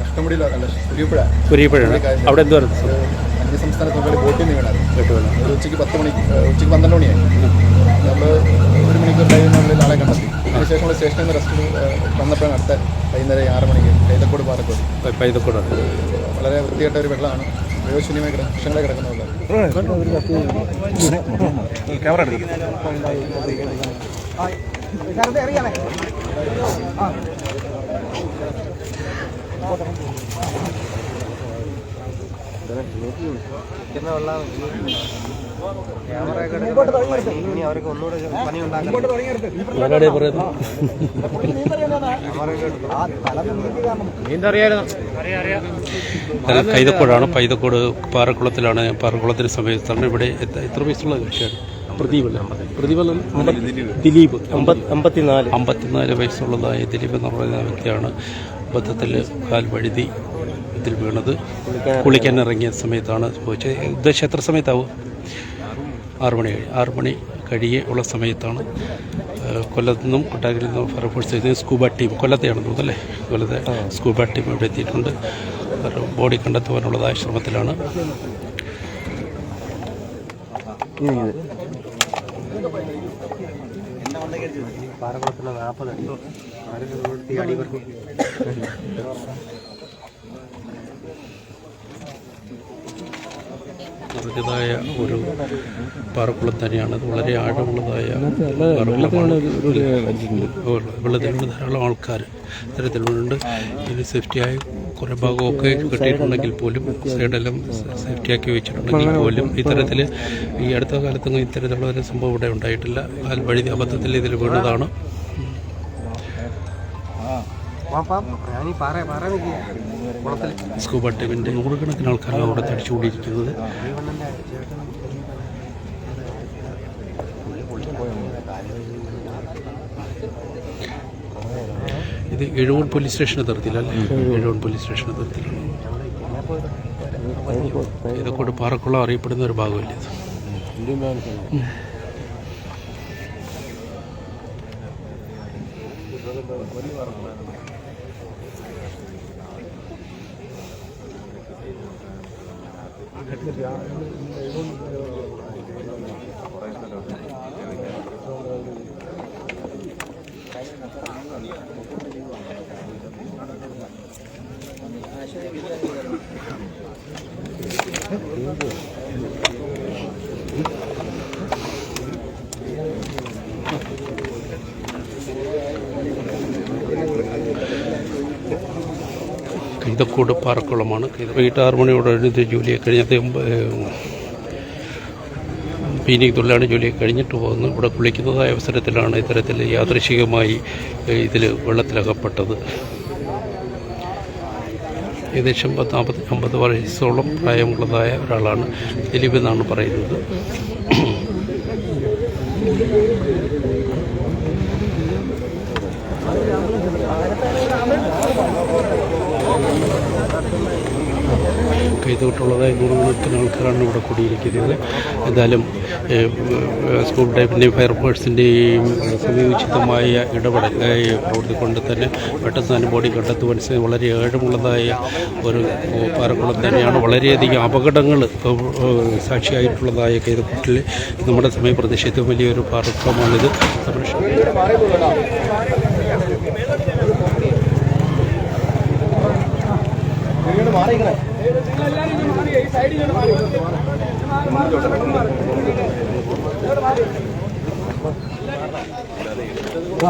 അഷ്ടമുടിയിലോ അല്ല അവിടെ എന്ത് അന്യസംസ്ഥാന തൊഴിലാളി ബോട്ടിൽ നിന്ന് വീണായിരുന്നു കേട്ടുവല്ലോ ഒരു ഉച്ചയ്ക്ക് പത്ത് മണിക്ക് ഏഹ് ഉച്ചയ്ക്ക് പന്ത്രണ്ട് മണിയായി. നമ്മൾ ഒരു മണിക്കൂർ ടൈമിനുള്ളിൽ ആളെ കണ്ടെത്തി. അതിനുശേഷം നമ്മൾ സ്റ്റേഷനിൽ നിന്ന് റെസ്റ്റ് വന്നപ്പോഴാണ് അടുത്ത വൈകുന്നേരം ആറ് മണിക്ക് പൈതക്കോട് പാറക്കോട് പൈതക്കോട് വളരെ വൃത്തിയായിട്ട ഒരു വെള്ളമാണ്. ക്യാമറ കിടക്കും ഇനി കൈതക്കോടാണ് പൈതക്കോട് പാറക്കുളത്തിലാണ്. പാറക്കുളത്തിന് സമയത്താണ് ഇവിടെ എത്ര- വയസ്സുള്ള കക്ഷിയാണ്? പ്രദീപ് പ്രദീപ് ദിലീപ്. അമ്പത് അമ്പത്തിനാല്. അമ്പത്തിനാല് വയസ്സുള്ളതായ ദിലീപ് എന്ന് പറയുന്ന വ്യക്തിയാണ് അബദ്ധത്തിൽ കാൽ വഴുതി ഇതിൽ വീണത്. കുളിക്കാൻ ഇറങ്ങിയ സമയത്താണ് സംഭവിച്ചത് ഉദ്ദേശം എത്ര സമയത്താവും. ആറു മണി ആറ് മണി കഴിയെ ഉള്ള സമയത്താണ് കൊല്ലത്തു നിന്നും കൊട്ടാരിൽ നിന്നും ഫയർഫോഴ്സ് ഇത് സ്കൂബ ടീം. കൊല്ലത്തെയാണെന്ന് തോന്നുന്നല്ലേ? കൊല്ലത്തെ സ്കൂബ ടീം ഇവിടെ എത്തിയിട്ടുണ്ട്. ബോഡി കണ്ടെത്തുവാനുള്ളതായ ശ്രമത്തിലാണ് പാറക്കുളത്തിന് നാൽപ്പത് നിറഞ്ഞതായ ഒരു പാറക്കുളം തന്നെയാണ്. അത് വളരെ ആഴമുള്ളതായ വെള്ളത്തിലുള്ള ധാരാളം ആൾക്കാർ ഇത്തരത്തിലുണ്ട്. ഇതിന് സേഫ്റ്റിയായി കുറേ ഭാഗമൊക്കെ കെട്ടിയിട്ടുണ്ടെങ്കിൽ പോലും സൈഡെല്ലാം സേഫ്റ്റിയാക്കി വെച്ചിട്ടുണ്ടെങ്കിൽ പോലും ഇത്തരത്തിൽ ഈ അടുത്ത കാലത്തൊന്നും ഇത്തരത്തിലുള്ള ഒരു സംഭവം ഇവിടെ ഉണ്ടായിട്ടില്ല. കാൽ വഴി അബദ്ധത്തിൽ ഇതിൽ വീണതാണ്. സ്കൂബ ടീമിന്റെ നൂറുകണക്കിന് ആൾക്കാരാണ് അവിടെ തടിച്ചുകൊണ്ടിരിക്കുന്നത് ഇത് എഴുവൺ പോലീസ് സ്റ്റേഷന് തരത്തിലല്ലേ എഴുവൺ പോലീസ് സ്റ്റേഷന് തരത്തിലാണ് ഇതൊക്കെ പാറക്കുളം അറിയപ്പെടുന്ന ഒരു ഭാഗമല്ലേ ഇത്? ഉം. കൈതക്കോട് പാറക്കുളമാണ് കൈത- വൈകിട്ട് ആറ് മണിയോടെ എഴുതി ജോലിയൊക്കെ കഴിഞ്ഞ് അദ്ദേഹം പീനിക് തൊഴിലാണ് ജോലിയൊക്കെ കഴിഞ്ഞിട്ട് പോകുന്നത് ഇവിടെ കുളിക്കുന്നതായ അവസരത്തിലാണ് ഇത്തരത്തിൽ യാദൃശികമായി ഇതിൽ വെള്ളത്തിലകപ്പെട്ടത്. ഏകദേശം പത്ത് നാൽപ്പത്തി അമ്പത് വയസ്സോളം പ്രായമുള്ളതായ ഒരാളാണ് ദിലീപ് എന്നാണ് പറയുന്നത്. കൈതൊട്ടുള്ളതായ നൂറുകണക്കിന് ആൾക്കാരാണ് ഇവിടെ കൂടിയിരിക്കുന്നത്. എന്തായാലും സ്കൂൾ ടൈപ്പിന്റെയും ഫയർഫോഴ്സിന്റെയും സമയോചിതമായ ഇടപെടൽ പ്രവൃത്തി കൊണ്ട് തന്നെ പെട്ടെന്ന് തന്നെ ബോഡി കണ്ടെത്തുവാൻ വളരെ ഏഴമുള്ളതായ ഒരു പാറക്കുളം തന്നെയാണ്. വളരെയധികം അപകടങ്ങൾ സാക്ഷിയായിട്ടുള്ളതായ കൈതക്കുട്ടിൽ നമ്മുടെ സമയപ്രദേശത്ത് വലിയൊരു പാറക്കുളമാണിത്. സംരക്ഷണം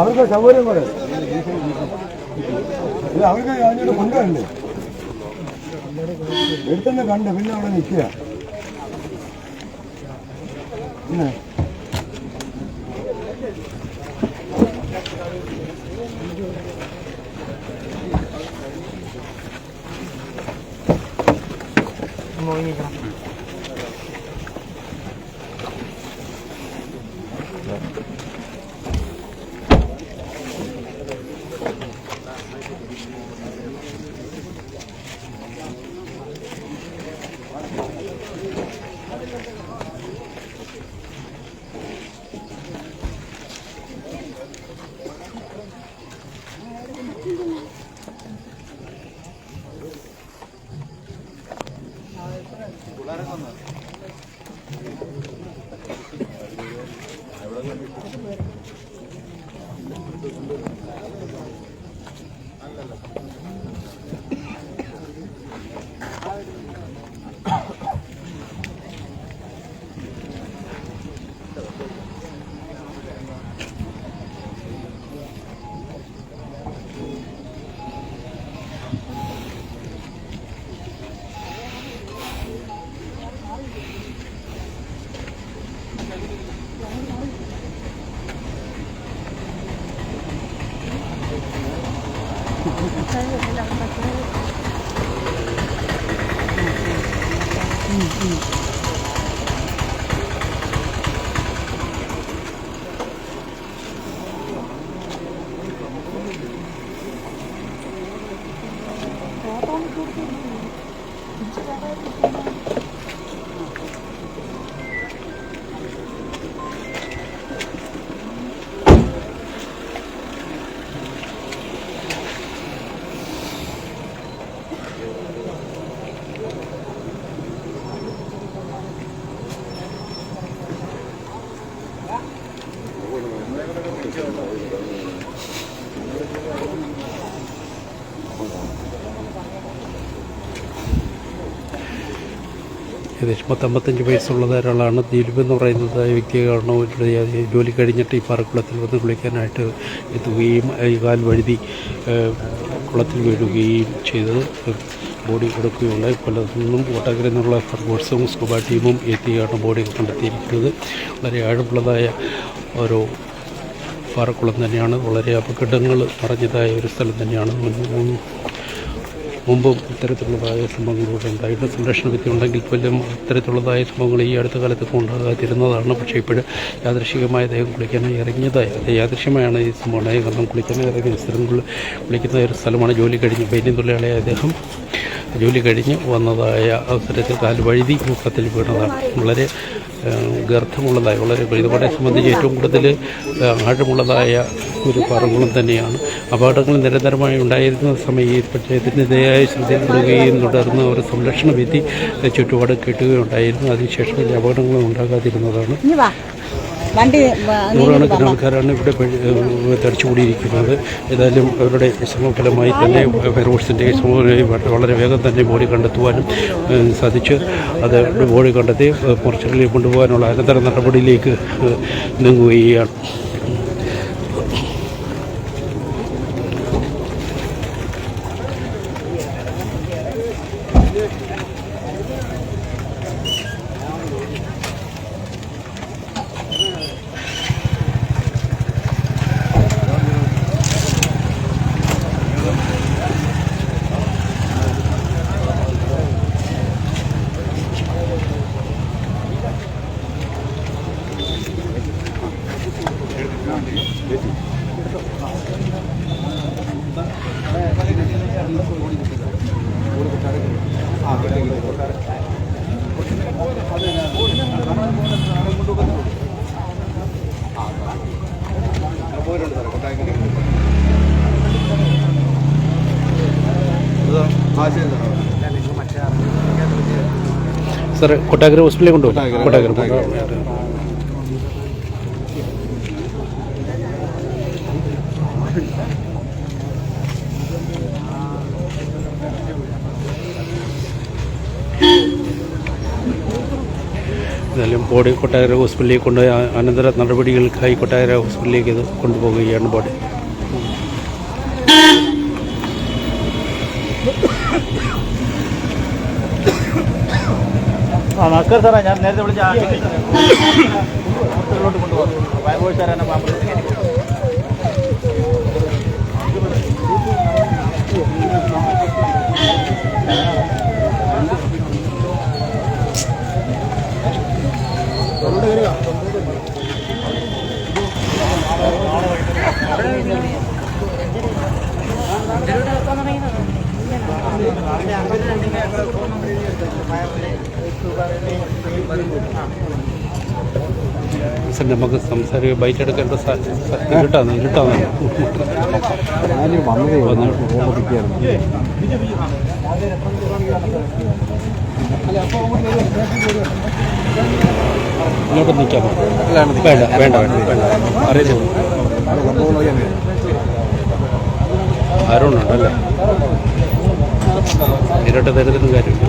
അവർക്ക് സൗകര്യം കൂടെ ഇത് അവർക്ക് അതിനോട് കൊണ്ടുവരണ്ടേ എടുത്തുനിന്ന് കണ്ട് പിന്നെ അവിടെ നിൽക്കുക. പിന്നെ 一毛一米行吗 Mm. ഏകദേശം പത്തമ്പത്തഞ്ച് വയസ്സുള്ള ഒരാളാണ്. ദിലീപ് എന്ന് പറയുന്നത് വ്യക്തി കാരണം ജോലി കഴിഞ്ഞിട്ട് ഈ പാറക്കുളത്തിൽ വന്ന് കുളിക്കാനായിട്ട് എത്തുകയും ഈ കാൽ വഴുതി കുളത്തിൽ വീഴുകയും ചെയ്തത്. ബോഡി കൊടുക്കുകയുണ്ടായി കൊല്ലത്തു നിന്നും കോട്ടാക്കരയിൽ നിന്നുള്ള ഫയർഫോഴ്സും സ്കൂബ ടീമും എത്തിയാണ് ബോഡി കണ്ടെത്തിയിരിക്കുന്നത്. വളരെ ആഴമുള്ളതായ ഓരോ പാറക്കുളം തന്നെയാണ്. വളരെ അപകടങ്ങൾ നിറഞ്ഞതായ ഒരു സ്ഥലം തന്നെയാണ്. മുമ്പും ഇത്തരത്തിലുള്ളതായ സംഭവങ്ങളിലൂടെ ഉണ്ടായിട്ട് സംരക്ഷണ വിദ്യ ഉണ്ടെങ്കിൽ പോലും ഇത്തരത്തിലുള്ളതായ സംഭവങ്ങൾ ഈ അടുത്ത കാലത്തൊക്കെ ഉണ്ടാകാതിരുന്നതാണ് പക്ഷേ ഇപ്പോഴും യാദൃശികമായ ദേഹം കുളിക്കാനായി ഇറങ്ങിയതായി. യാദൃശ്യമായാണ് ഈ സംഭവം. കാരണം കുളിക്കാനായി ഇറങ്ങിയ സ്ഥലങ്ങളിൽ കുളിക്കുന്ന ഒരു സ്ഥലമാണ് ജോലി കഴിഞ്ഞ് ബൈന്യം തൊഴിലാളിയായ അദ്ദേഹം ജോലി കഴിഞ്ഞ് വന്നതായ അവസരത്തിൽ കാൽ വഴുതി മുഖത്തിൽ വീണതാണ്. വളരെ ഗർത്തമുള്ളതായ വളരെ ഇതുപോലെ സംബന്ധിച്ച് ഏറ്റവും കൂടുതൽ ആഴമുള്ളതായ ഒരു പാറകുളം തന്നെയാണ്. അപകടങ്ങൾ നിരന്തരമായി ഉണ്ടായിരുന്ന സമയം പഞ്ചായത്തിന്റെതായ ശ്രദ്ധയിൽപ്പെടുകയും തുടർന്ന് ഒരു സംരക്ഷണ വിധി ചുറ്റുപാട് കിട്ടുകയുണ്ടായിരുന്നു. അതിനുശേഷം വലിയ അപകടങ്ങൾ ഉണ്ടാകാതിരുന്നതാണ്. വണ്ടി നൂറുകണക്കിന് ആൾക്കാരാണ് ഇവിടെ തടിച്ചുകൂടിയിരിക്കുന്നത് ഏതായാലും അവരുടെ ശ്രമഫലമായി തന്നെ ഫയർഫോഴ്സിന്റെ ശ്രമം വളരെ വേഗം തന്നെ ബോഡി കണ്ടെത്തുവാനും സാധിച്ചു. അത് ബോഡി കണ്ടെത്തി പുറച്ചിലേക്ക് കൊണ്ടുപോകാനുള്ള അനന്തര നടപടിയിലേക്ക് നീങ്ങുകയാണ്. സാർ കൊട്ടാഗ്ര ഹോസ്പിറ്റലിൽ കൊണ്ടുപോകും കൊട്ടാഗ്ര എന്നാലും ബോഡി കൊട്ടാര ഹോസ്പിറ്റലിലേക്ക് കൊണ്ടുപോയി അനന്തര നടപടികൾക്കായി കൊട്ടാര ഹോസ്പിറ്റലിലേക്ക് ഇത് കൊണ്ടുപോകുകയാണ് ബോഡി. നമസ്കാരം സാറേ ഞാൻ നേരത്തെ വിളിച്ച ആ സാറേ. കൊണ്ടുപോകും. ഫയർഫോഴ്സ് ഇതിലൂടെ ആംബുലൻസ് കയറ്റി നമുക്ക് സംസാരിക്കുക ബൈറ്റ് എടുക്കേണ്ട സ- ഞാനൊരു വന്നതേ ഇരുട്ടാണ് ഇങ്ങോട്ട് നിൽക്കാം. വേണ്ട വേണ്ട വേണ്ട അറിയില്ല ആരോണുണ്ടല്ലേ നേരിട്ട് തരുന്നതിനും കാര്യമില്ല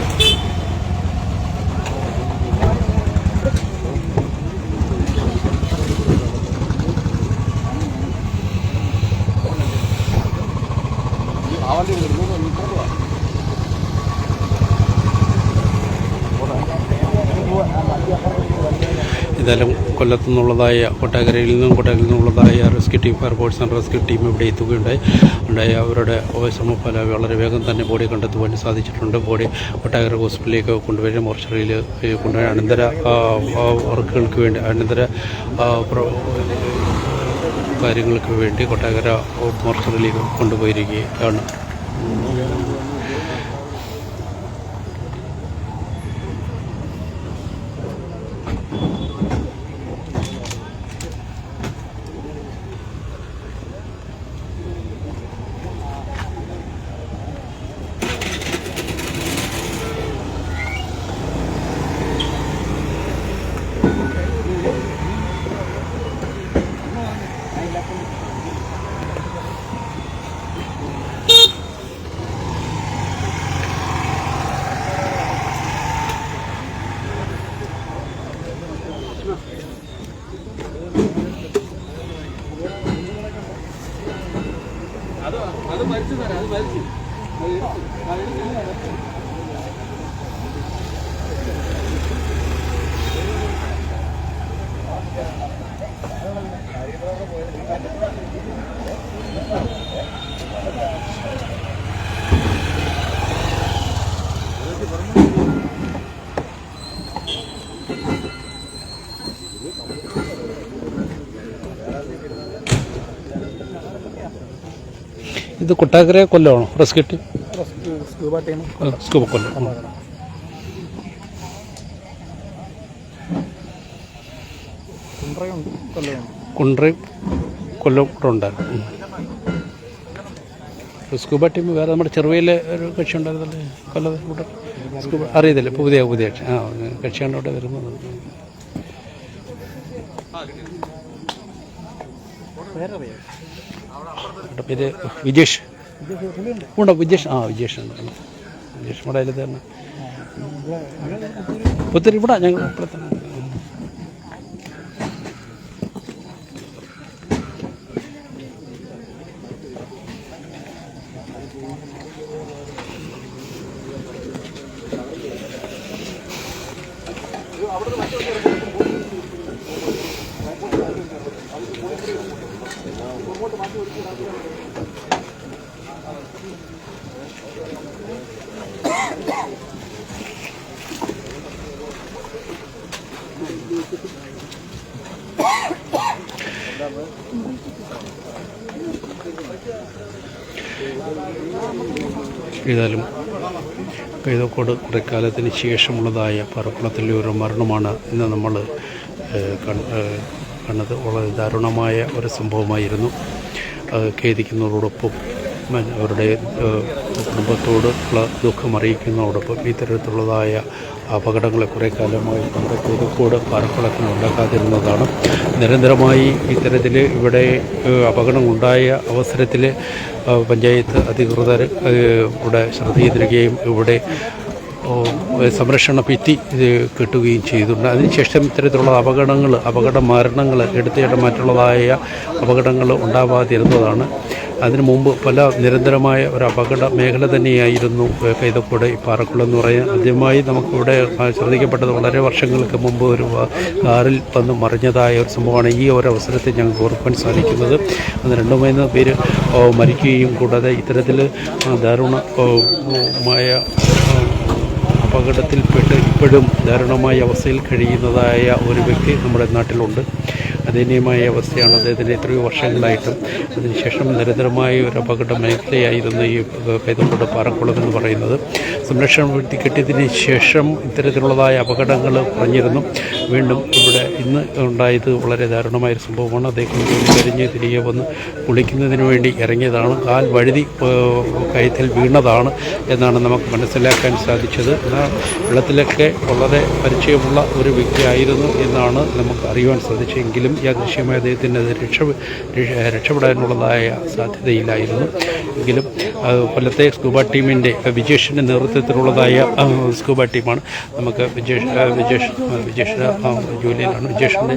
ഇതെല്ലാം കൊല്ലത്തു നിന്നുള്ളതായ കൊട്ടാകരയിൽ നിന്നും കൊട്ടാകരയിൽ നിന്നുള്ളതായ rescue team fire force and rescue team ഇവിടെ എത്തുകയുണ്ടായി. ഉണ്ടായി. അവരുടെ ശ്രമഫല വളരെ വേഗം തന്നെ ബോഡി കണ്ടെത്തുവാൻ സാധിച്ചിട്ടുണ്ട്. ബോഡി കൊട്ടാകര ഹോസ്പിറ്റലിലേക്ക് കൊണ്ടുവരും മോർച്ചറിയിൽ കൊണ്ടുവരാൻ അനന്തര വർക്കുകൾക്ക് വേണ്ടി അനന്തര കാര്യങ്ങൾക്ക് വേണ്ടി കൊട്ടാകര മോർച്ചറിയിലേക്ക് കൊണ്ടുപോയിരിക്കുകയാണ്. ഇത് Kottarakkara കൊല്ലമാണോ rescue team scuba team scuba Kollam. കുണ്ട്രയും Kollam കൂടെ ഉണ്ടായിരുന്നു. സ്കൂബ ടീം വേറെ നമ്മുടെ ചെറുവയിലെ ഒരു കക്ഷി ഉണ്ടായിരുന്നല്ലേ? കൊല്ലം കൂടെ സ്കൂബ അറിയത്തില്ല. പുതിയ പുതിയ കക്ഷി. ആ കക്ഷിയാണ് അവിടെ വരുന്നത്. അവരുടെ പേര് വിജേഷ്. ഉണ്ടോ? വിജേഷ്. ആ വിജേഷ് ഉണ്ട്. വിജേഷ് ഇവിടെ അതിൽ തന്നെ. ഒത്തിരി ഇവിടെ ഞങ്ങൾ തന്നെ. ഏതായാലും കൈതക്കോട് കുറേക്കാലത്തിന് ശേഷമുള്ളതായ പറക്കുളത്തിലെ ഒരു മരണമാണ് ഇന്ന് നമ്മൾ കണ്ടത്. വളരെ ദാരുണമായ ഒരു സംഭവമായിരുന്നു. ഖേദിക്കുന്നതോടൊപ്പം അവരുടെ കുടുംബത്തോട് ഉള്ള ദുഃഖം അറിയിക്കുന്നതോടൊപ്പം ഇത്തരത്തിലുള്ളതായ അപകടങ്ങളെ കുറേ കാലമായി നമ്മുടെ കോഴിക്കോട് ഉണ്ടാക്കാതിരുന്നതാണ് നിരന്തരമായി ഇത്തരത്തിൽ ഇവിടെ അപകടം അപകടമുണ്ടായ അവസരത്തിൽ പഞ്ചായത്ത് അധികൃതർ ഇവിടെ ശ്രദ്ധ ചെയ്തിരിക്കുകയും ഇവിടെ സംരക്ഷണ ഭിത്തി കെട്ടുകയും ചെയ്തിട്ടുണ്ട്. അതിനുശേഷം ഇത്തരത്തിലുള്ള അപകടങ്ങൾ അപകട മരണങ്ങൾ എടുത്തിട്ട് മറ്റുള്ളതായ അപകടങ്ങൾ ഉണ്ടാവാതിരുന്നതാണ്. അതിനു മുമ്പ് പല നിരന്തരമായ ഒരു അപകട മേഖല തന്നെയായിരുന്നു കൈതക്കോട് ഈ പാറക്കുളം എന്ന് പറയുന്നത്. ആദ്യമായി നമുക്കിവിടെ ശ്രദ്ധിക്കപ്പെട്ടത് വളരെ വർഷങ്ങൾക്ക് മുമ്പ് ഒരു കാറിൽ വന്ന് മറിഞ്ഞതായ ഒരു സംഭവമാണ് ഈ ഒരു അവസരത്തിൽ ഞങ്ങൾക്ക് ഓർക്കാൻ സാധിക്കുന്നത്. അന്ന് രണ്ടു മൂന്ന് പേര് മരിക്കുകയും കൂടാതെ ഇത്തരത്തിൽ ആ, ദാരുണ ഓ, മായ ആ, അപകടത്തിൽപ്പെട്ട് ഇപ്പോഴും ദാരുണമായ അവസ്ഥയിൽ കഴിയുന്നതായ ഒരു വ്യക്തി നമ്മുടെ നാട്ടിലുണ്ട്. ദയനീയമായ അവസ്ഥയാണ് അദ്ദേഹത്തിന് എത്രയോ വർഷങ്ങളായിട്ടും. അതിനുശേഷം നിരന്തരമായ ഒരു അപകട മേഖലയായിരുന്നു ഈ കൈതക്കോട് പാറക്കുളം എന്ന് പറയുന്നത്. സംരക്ഷണം വീട്ടി കിട്ടിയതിന് ശേഷം ഇത്തരത്തിലുള്ളതായ അപകടങ്ങൾ കുറഞ്ഞിരുന്നു. വീണ്ടും ഇവിടെ ഇന്ന് ഉണ്ടായത് വളരെ ദാരുണമായൊരു സംഭവമാണ്. അദ്ദേഹം ജോലി കഴിഞ്ഞ് തിരികെ വന്ന് കുളിക്കുന്നതിന് വേണ്ടി ഇറങ്ങിയതാണ്. കാൽ വഴുതി കൈത്തിൽ വീണതാണ് എന്നാണ് നമുക്ക് മനസ്സിലാക്കാൻ സാധിച്ചത്. എന്നാൽ വെള്ളത്തിലൊക്കെ വളരെ പരിചയമുള്ള ഒരു വ്യക്തിയായിരുന്നു എന്നാണ് നമുക്ക് അറിയുവാൻ സാധിച്ചെങ്കിലും ഈ അദൃശ്യമായ അത് രക്ഷ രക്ഷ- രക്ഷപ്പെടാനുള്ളതായ സാധ്യതയില്ലായിരുന്നു. എങ്കിലും കൊല്ലത്തെ സ്കൂബ ടീമിന്റെ വിജേഷിന്റെ നേതൃത്വത്തിലുള്ളതായ സ്കൂബ ടീമാണ് നമുക്ക് വിജേഷ് വിജേഷ് വിജേഷ് ആ, അഡ്മിനിസ്ട്രേഷന്റെ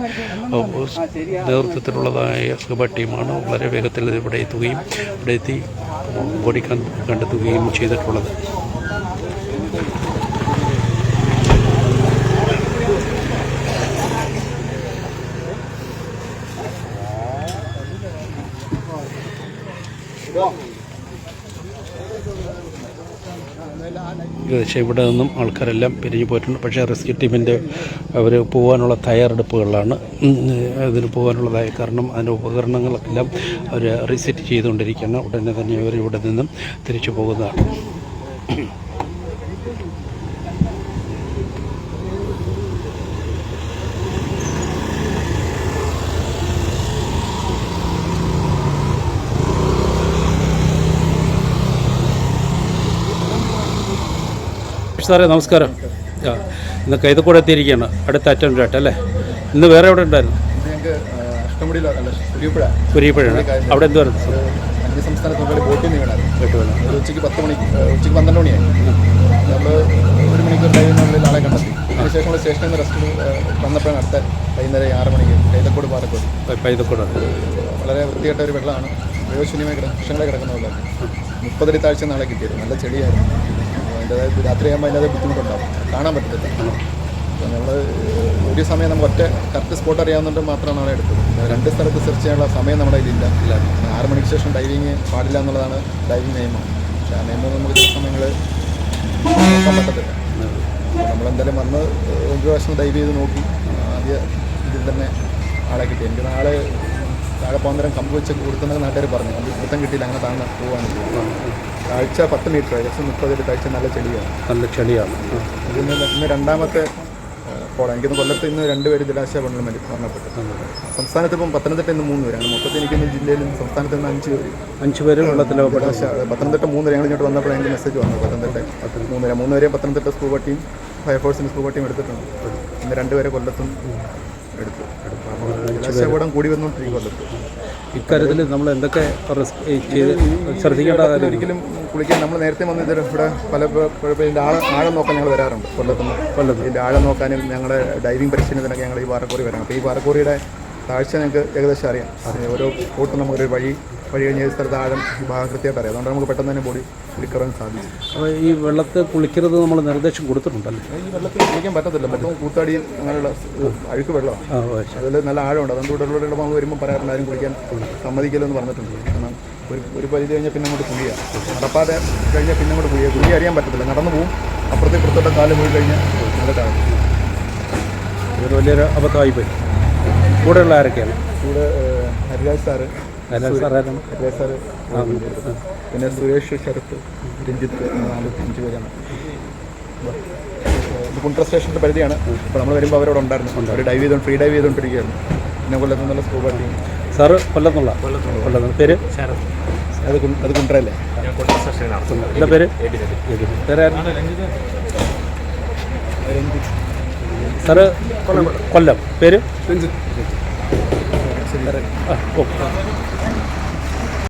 നേതൃത്വത്തിലുള്ളതായ സ്കൂബ ടീമാണ്. വളരെ വേഗത്തിൽ ഇവിടെ എത്തുകയും ഇവിടെ എത്തി ഓടിക്കാൻ കണ്ടെത്തുകയും ചെയ്തിട്ടുള്ളത്. ഏകദേശം ഇവിടെ നിന്നും ആൾക്കാരെല്ലാം പിരിഞ്ഞു പോയിട്ടുണ്ട്. പക്ഷേ റെസ്ക്യൂ ടീമിന്റെ അവർ പോകാനുള്ള തയ്യാറെടുപ്പുകളാണ് അതിന് പോകാനുള്ളതായ കാരണം അതിന്റെ ഉപകരണങ്ങളെല്ലാം അവർ റീസെറ്റ് ചെയ്തുകൊണ്ടിരിക്കുകയാണ്. ഉടനെ തന്നെ അവർ ഇവിടെ നിന്നും തിരിച്ചു പോകുന്നതാണ്. സാറേ നമസ്കാരം. ആ, ഇന്ന് കൈതക്കൂടെ എത്തിയിരിക്കുകയാണ്. അടുത്ത അറ്റംപ്റ്റ് ആയിട്ട് അല്ലേ? ഇന്ന് വേറെ എവിടെ ഉണ്ടായിരുന്നു? പുരിയപ്പുഴയാണ് അവിടെ എന്തുവായിരുന്നു അന്യ സംസ്ഥാന തൊഴിലാളി ബോട്ടിൽ നിന്ന് വീണായിരുന്നു ഒരു ഉച്ചയ്ക്ക് പത്ത് മണി ഉച്ചയ്ക്ക് പന്ത്രണ്ട് മണിയായി. നമ്മൾ ഒരു മണിക്കൂർ ആളെ കണ്ടെത്തി. അതിനുശേഷം സ്റ്റേഷനിൽ നിന്ന് റെസ്റ്റ് വന്നപ്പോഴാണ് അടുത്ത വൈകുന്നേരം ആറ് മണിക്ക് പൈതക്കോട് പാറക്കോട് പൈതക്കോട് വളരെ വൃത്തികെട്ട ഒരു വെള്ളമാണ്. ഉപയോഗശൂന്യമായി കിടക്കുന്ന വർഷങ്ങളെ കിടക്കുന്ന മുപ്പതടി താഴ്ച നാളെ കിട്ടിയത്. നല്ല ചെടിയായിരുന്നു. അതിന്റെതായ രാത്രിയാകുമ്പോൾ അതിന്റെ ബുദ്ധിമുട്ടുണ്ടാവും. കാണാൻ പറ്റത്തില്ല. നമ്മൾ ഒരു സമയം നമുക്ക് ഒറ്റ കറക്റ്റ് സ്പോട്ട് അറിയാവുന്നുണ്ട് മാത്രമാണ് അവിടെ എടുത്തത്. രണ്ട് സ്ഥലത്ത് സെർച്ച് ചെയ്യാനുള്ള സമയം നമ്മുടെ കയ്യിലില്ല. ഇല്ല. ആറ് മണിക്ക് ശേഷം ഡൈവിങ് പാടില്ല എന്നുള്ളതാണ് ഡൈവിങ് നിയമം. പക്ഷേ ആ നിയമം നമുക്ക് ചില സമയങ്ങൾ നോക്കാൻ പറ്റത്തില്ല. നമ്മളെന്തായാലും വന്ന് ഒരു പ്രാവശ്യം ഡൈവ് ചെയ്ത് നോക്കി. ആദ്യ ഇതിൽ തന്നെ ആളെ കിട്ടി. എനിക്ക് നാളെ താഴെ പോകുന്നേരം കമ്പ് വെച്ച് കൊടുക്കുന്ന നാട്ടുകാർ പറഞ്ഞു. അത് പിടുത്തം കിട്ടിയില്ല. അങ്ങനെ താഴ്ന്ന് പോവാണ് താഴ്ച പത്ത് മീറ്റർ ഏകദേശം മുപ്പതിൽ താഴ്ച നല്ല ചെളിയാണ്. നല്ല ചെളിയാണ്. ഇതിന് ഇന്ന് രണ്ടാമത്തെ പോള. എനിക്കിന്ന് കൊല്ലത്ത് ഇന്ന് രണ്ടുപേര് ജലാശയ പണിലും മരണപ്പെട്ടു. സംസ്ഥാനത്ത് ഇപ്പം പത്തനംതിട്ട ഇന്ന് മൂന്ന് പേരാണ്. മൊത്തത്തിൽ എനിക്ക് ഇന്ന് ജില്ലയിൽ നിന്ന് സംസ്ഥാനത്ത് നിന്ന് അഞ്ച് പേര്. അഞ്ച് പേര് വെള്ളത്തിലോ പത്തനംതിട്ട മൂന്ന് പേര്. ഞങ്ങൾ ഇങ്ങോട്ട് വന്നപ്പോൾ എനിക്ക് മെസ്സേജ് വന്നു പത്തനംതിട്ട മൂന്ന് പേര്. മൂന്ന് പേരെയും പത്തനംതിട്ട സ്കൂബ ടീം ഫയർഫോഴ്സിന്റെ സ്കൂബ ടീം എടുത്തിട്ടുണ്ട്. ഇന്ന് രണ്ടുപേരെ കൊല്ലത്തും എടുത്തു. ജലാശയപടം കൂടി വന്നുകൊണ്ടിരിക്കും കൊല്ലത്ത്. ഇക്കാര്യത്തിൽ നമ്മൾ എന്തൊക്കെ റിസ്ക് ചെയ്ത് ശ്രദ്ധിക്കേണ്ട കാര്യം ഒരിക്കലും കുളിക്കാൻ നമ്മൾ നേരത്തെ വന്ന് ഇതിൽ ഇവിടെ പല കുഴപ്പമില്ല ഇതിന്റെ ആഴം ആഴം നോക്കാൻ ഞങ്ങൾ വരാറുണ്ട് കൊല്ലത്തുനിന്ന്. കൊല്ലത്ത്. ഇതിന്റെ ആഴം നോക്കാനും ഞങ്ങളുടെ ഡൈവിംഗ് പരിശീലനത്തിനൊക്കെ ഞങ്ങൾ ഈ പാറക്കോറി വരാം അപ്പോൾ ഈ പാറക്കോറിയുടെ താഴ്ച ഞങ്ങൾക്ക് ഏകദേശം അറിയാം. ഓരോ കൂട്ടും നമുക്കൊരു വഴി വഴി കഴിഞ്ഞ ഏത് സ്ഥലത്ത് ആഴം ഭാഗം കൃത്യമായിട്ട് അറിയാം. അതുകൊണ്ട് നമുക്ക് പെട്ടെന്ന് തന്നെ ബോഡി റിക്കവറാൻ സാധിച്ചു അപ്പോൾ ഈ വെള്ളത്തെ കുളിക്കരുത് നമ്മൾ നിർദ്ദേശം കൊടുത്തിട്ടുണ്ടല്ലോ? ഈ വെള്ളത്തിൽ കുളിക്കാൻ പറ്റത്തില്ല. മൊത്തം കൂത്താടിയും അങ്ങനെയുള്ള അഴുക്ക് വെള്ളമാണ്. അതിൽ നല്ല ആഴമുണ്ട്. അതുകൊണ്ട് ഇവിടെ നമ്മൾ വരുമ്പോൾ പറയാറുണ്ട് ആരും കുളിക്കാൻ സമ്മതിക്കില്ലെന്ന് പറഞ്ഞിട്ടുണ്ട്. കാരണം ഒരു ഒരു പരിധി കഴിഞ്ഞാൽ പിന്നെ അങ്ങോട്ട് കുളിയാ. നടപ്പാതെ കഴിഞ്ഞാൽ പിന്നെ അങ്ങോട്ട് കുളിയാ. കുഴി അറിയാൻ പറ്റത്തില്ല. നടന്നു പോവും. അപ്പുറത്തെ ഇപ്പുറത്തോട്ട് കാൽ പോയി കഴിഞ്ഞാൽ നല്ല താഴെ. ഇതൊരു വലിയൊരു അബദ്ധമായി പോയി. കൂടെയുള്ള ആരൊക്കെയാണ്? കൂടെ ഹരിരാജ് സാറ്. സാറ് പിന്നെ സുരേഷ് ശരത്ത് രഞ്ജിത്ത് എന്ന നാല് അഞ്ച് പേരാണ്. ഇത് കുണ്ട്ര സ്റ്റേഷന്റെ പരിധിയാണ്. അപ്പോൾ നമ്മൾ വരുമ്പോൾ അവരോട് ഉണ്ടായിരുന്നു. അവർ ഡൈവ് ചെയ്തുകൊണ്ട് ഫ്രീ ഡൈവ് ചെയ്തുകൊണ്ടിരിക്കുകയായിരുന്നു പിന്നെ കൊല്ലത്ത് നിന്നുള്ള സ്കൂബ ടീം സാറ് കൊല്ലത്തുള്ള? കൊല്ലത്തുള്ള. പേര്? അത് കുൺ- അത് കുണ്ട്രല്ലേ എന്താ പേര്? പേര് ആരാ? സാറ് കൊല്ലം. പേര്? ആ ഓക്കെ